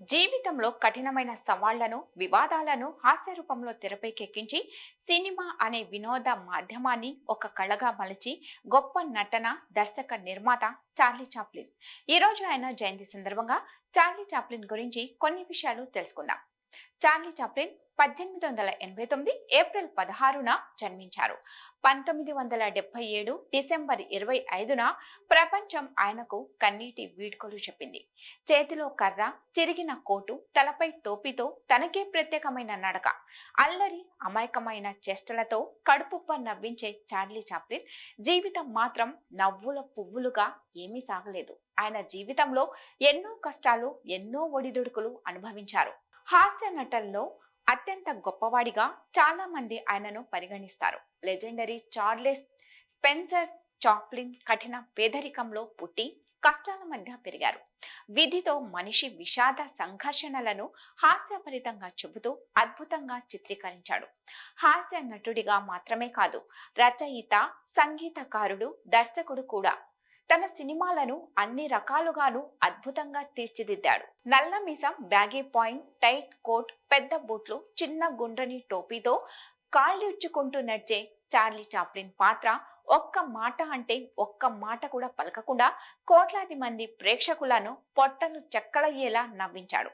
జీవితంలో కఠినమైన సవాళ్ళను వివాదాలను హాస్య రూపంలో తెరపైకెక్కించి సినిమా అనే వినోద మాధ్యమాన్ని ఒక కళగా మలిచి గొప్ప నటన దర్శక నిర్మాత చార్లీ చాప్లిన్. ఈ రోజు ఆయన జయంతి సందర్భంగా చార్లీ చాప్లిన్ గురించి కొన్ని విషయాలు తెలుసుకుందాం. చార్లీ చాప్లిన్ పద్దెనిమిది వందల ఎనభై తొమ్మిది ఏప్రిల్ పదహారున జన్మించారు. పంతొమ్మిది వందల డెబ్బై ఏడు డిసెంబర్ ఇరవై ఐదున ప్రపంచం ఆయనకు కన్నీటి వీడ్కోలు చెప్పింది. చేతిలో కర్ర చిరిగిన కోటు తలపై టోపీతో తనకే ప్రత్యేకమైన నడక అల్లరి అమాయకమైన చేష్టలతో కడుపుప్ప నవ్వించే చార్లీ చాప్లిన్ జీవితం మాత్రం నవ్వుల పువ్వులుగా ఏమీ సాగలేదు. ఆయన జీవితంలో ఎన్నో కష్టాలు ఎన్నో ఒడిదుడుకులు అనుభవించారు. హాస్య నటల్లో అత్యంత గొప్పవాడిగా చాలా మంది ఆయనను పరిగణిస్తారు. లెజెండరీ చార్లెస్ స్పెన్సర్ చాప్లిన్ కఠిన పేదరికంలో పుట్టి కష్టాల మధ్య పెరిగారు. విధితో మనిషి విషాద సంఘర్షణలను హాస్యభరితంగా చెబుతూ అద్భుతంగా చిత్రీకరించాడు. హాస్య నటుడిగా మాత్రమే కాదు రచయిత సంగీతకారుడు దర్శకుడు కూడా తన సినిమాలను అన్ని రకాలుగాను అద్భుతంగా తీర్చిదిద్దాడు. నల్ల మీసం బ్యాగీ పాయింట్ టైట్ కోట్ పెద్ద బూట్లు చిన్న గుండ్రని టోపీతో కాళ్ళిడ్చుకుంటూ నడిచే చార్లీ చాప్లిన్ పాత్ర ఒక్క మాట అంటే ఒక్క మాట కూడా పలకకుండా కోట్లాది మంది ప్రేక్షకులను పొట్టను చెక్కలయ్యేలా నవ్వించాడు.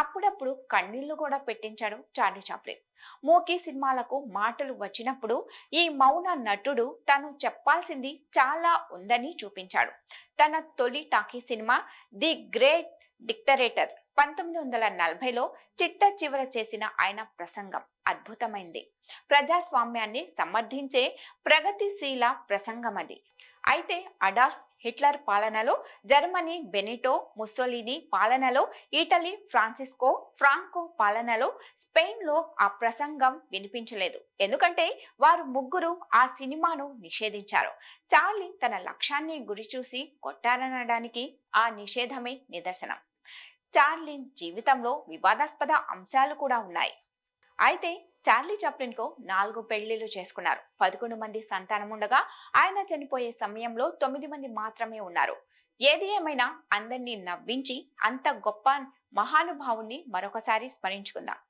అప్పుడప్పుడు కన్నీళ్ళు కూడా పెట్టించాడు చార్లీ చాప్లిన్. మోకీ సినిమాలకు మాటలు వచ్చినప్పుడు ఈ మౌన నటుడు తను చెప్పాల్సింది చాలా ఉందని చూపించాడు. తన తొలి talkie cinema the great dictator పంతొమ్మిది వందల నలభైలో చిట్ట చివర చేసిన ఆయన ప్రసంగం అద్భుతమైంది. ప్రజాస్వామ్యాన్ని సమర్థించే ప్రగతిశీల ప్రసంగం అది. అయితే అడాల్ఫ్ హిట్లర్ పాలనలో జర్మనీ బెనిటో ముస్సోలిని పాలనలో ఇటలీ ఫ్రాన్సిస్కో ఫ్రాంకో పాలనలో స్పెయిన్లో ఆ ప్రసంగం వినిపించలేదు. ఎందుకంటే వారు ముగ్గురు ఆ సినిమాను నిషేధించారు. చార్లీ తన లక్ష్యాన్ని గురిచూసి కొట్టారనడానికి ఆ నిషేధమే నిదర్శనం. చార్లిన్ జీవితంలో వివాదాస్పద అంశాలు కూడా ఉన్నాయి. అయితే చార్లీ చాప్లిన్కు నాలుగు పెళ్ళిళ్ళు చేసుకున్నారు. పదకొండు మంది సంతానం ఉండగా ఆయన చనిపోయే సమయంలో తొమ్మిది మంది మాత్రమే ఉన్నారు. ఏది ఏమైనా అందరినీ నవ్వించి అంత గొప్ప మహానుభావుణ్ణి మరొకసారి స్మరించుకుందాం.